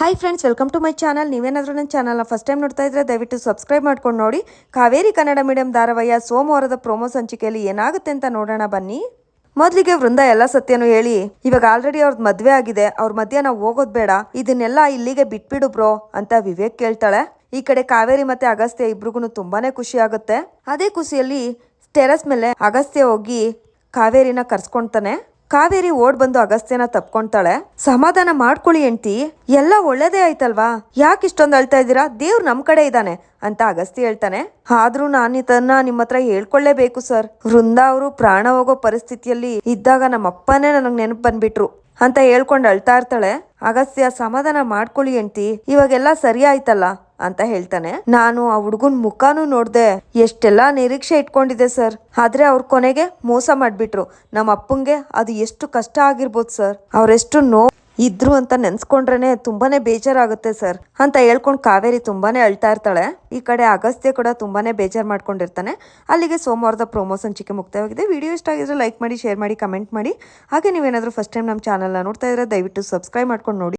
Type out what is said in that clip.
Hi friends welcome to my channel ನೀವೇನಾದರೂ ನನ್ನ ಚಾನಲ್ನ ಫಸ್ಟ್ ಟೈಮ್ ನೋಡ್ತಾ ಇದ್ರೆ ದಯವಿಟ್ಟು ಸಬ್ಸ್ಕ್ರೈಬ್ ಮಾಡ್ಕೊಂಡು ನೋಡಿ. ಕಾವೇರಿ ಕನ್ನಡ ಮೀಡಿಯಂ ಧಾರಾವಾಹಿಯ ಸೋಮವಾರದ ಪ್ರೋಮೋ ಸಂಚಿಕೆಯಲ್ಲಿ ಏನಾಗುತ್ತೆ ಅಂತ ನೋಡೋಣ ಬನ್ನಿ. ಮೊದಲಿಗೆ ವೃಂದ ಎಲ್ಲ ಸತ್ಯನು ಹೇಳಿ, ಇವಾಗ ಆಲ್ರೆಡಿ ಅವ್ರದ್ದು ಮದ್ವೆ ಆಗಿದೆ, ಅವ್ರ ಮಧ್ಯ ನಾವು ಹೋಗೋದು ಬೇಡ, ಇದನ್ನೆಲ್ಲ ಇಲ್ಲಿಗೆ ಬಿಟ್ಬಿಡು ಬ್ರೋ ಅಂತ ವಿವೇಕ್ ಕೇಳ್ತಾಳೆ. ಈ ಕಡೆ ಕಾವೇರಿ ಮತ್ತೆ ಅಗಸ್ತ್ಯ ಇಬ್ರಿಗೂ ತುಂಬಾನೇ ಖುಷಿ ಆಗುತ್ತೆ. ಅದೇ ಖುಷಿಯಲ್ಲಿ ಟೆರಸ್ ಮೇಲೆ ಅಗಸ್ತ್ಯ ಹೋಗಿ ಕಾವೇರಿನ ಕರ್ಸ್ಕೊಂತಾನೆ ಕಾವೇರಿ ಓಡ್ ಬಂದು ಅಗಸ್ತ್ಯನ ತಪ್ಕೊಂತಾಳೆ ಸಮಾಧಾನ ಮಾಡ್ಕೊಳ್ಳಿ ಹೆಂಡ್ತಿ. ಎಲ್ಲ ಒಳ್ಳೇದೇ ಆಯ್ತಲ್ವಾ? ಯಾಕೆ ಇಷ್ಟೊಂದು ಅಳ್ತಾ ಇದ್ದೀರಾ? ದೇವ್ರು ನಮ್ ಕಡೆ ಇದ್ದಾನೆ ಅಂತ ಅಗಸ್ತಿ ಹೇಳ್ತಾನೆ. ಆದ್ರೂ ನಾನು ಇದನ್ನ ನಿಮ್ಮ ಹತ್ರ ಹೇಳ್ಕೊಳ್ಳೇಬೇಕು ಸರ್. ವೃಂದ ಅವರು ಪ್ರಾಣ ಹೋಗೋ ಪರಿಸ್ಥಿತಿಯಲ್ಲಿ ಇದ್ದಾಗ ನಮ್ಮ ಅಪ್ಪನೇ ನನಗ್ ನೆನಪು ಬಂದ್ಬಿಟ್ರು ಅಂತ ಹೇಳ್ಕೊಂಡು ಅಳ್ತಾ ಇರ್ತಾಳೆ. ಅಗಸ್ತ್ಯ, ಸಮಾಧಾನ ಮಾಡ್ಕೊಳ್ಳಿ ಹೆಂಡ್ತಿ. ಇವಾಗೆಲ್ಲ ಸರಿ ಆಯ್ತಲ್ಲ? ಅಂತ ಹೇಳ್ತಾನೆ. ನಾನು ಆ ಹುಡುಗನ್ ಮುಖಾನು ನೋಡ್ದೆ. ಎಷ್ಟೆಲ್ಲಾ ನಿರೀಕ್ಷೆ ಇಟ್ಕೊಂಡಿದ್ದೆ ಸರ್. ಆದ್ರೆ ಅವ್ರ ಕೊನೆಗೆ ಮೋಸ ಮಾಡ್ಬಿಟ್ರು. ನಮ್ಮ ಅಪ್ಪಂಗೆ ಅದು ಎಷ್ಟು ಕಷ್ಟ ಆಗಿರ್ಬೋದು ಸರ್. ಅವ್ರೆಷ್ಟು ನೋ ಇದ್ರು ಅಂತ ನೆನ್ಸ್ಕೊಂಡ್ರೇನೆ ತುಂಬಾನೇ ಬೇಜಾರಾಗುತ್ತೆ ಸರ್. ಅಂತ ಹೇಳ್ಕೊಂಡು ಕಾವೇರಿ ತುಂಬಾನೇ ಅಳ್ತಾ ಇರ್ತಾಳೆ. ಈ ಕಡೆ ಅಗಸ್ತ್ಯ ಕೂಡ ತುಂಬಾನೇ ಬೇಜಾರ್ ಮಾಡ್ಕೊಂಡಿರ್ತಾನೆ. ಅಲ್ಲಿಗೆ ಸೋಮವಾರದ ಪ್ರೋಮೋ ಸಂಚಿಕೆ ಮುಕ್ತವಾಗಿದೆ ವಿಡಿಯೋ ಇಷ್ಟ ಆಗಿದ್ರೆ ಲೈಕ್ ಮಾಡಿ, ಶೇರ್ ಮಾಡಿ, ಕಮೆಂಟ್ ಮಾಡಿ. ಹಾಗೆ ನೀವೇನಾದರೂ ಫಸ್ಟ್ ಟೈಮ್ ನಮ್ಮ ಚಾನಲ್ನ ನೋಡ್ತಾ ಇದ್ರೆ ದಯವಿಟ್ಟು ಸಬ್ಸ್ಕ್ರೈಬ್ ಮಾಡ್ಕೊಂಡು ನೋಡಿ.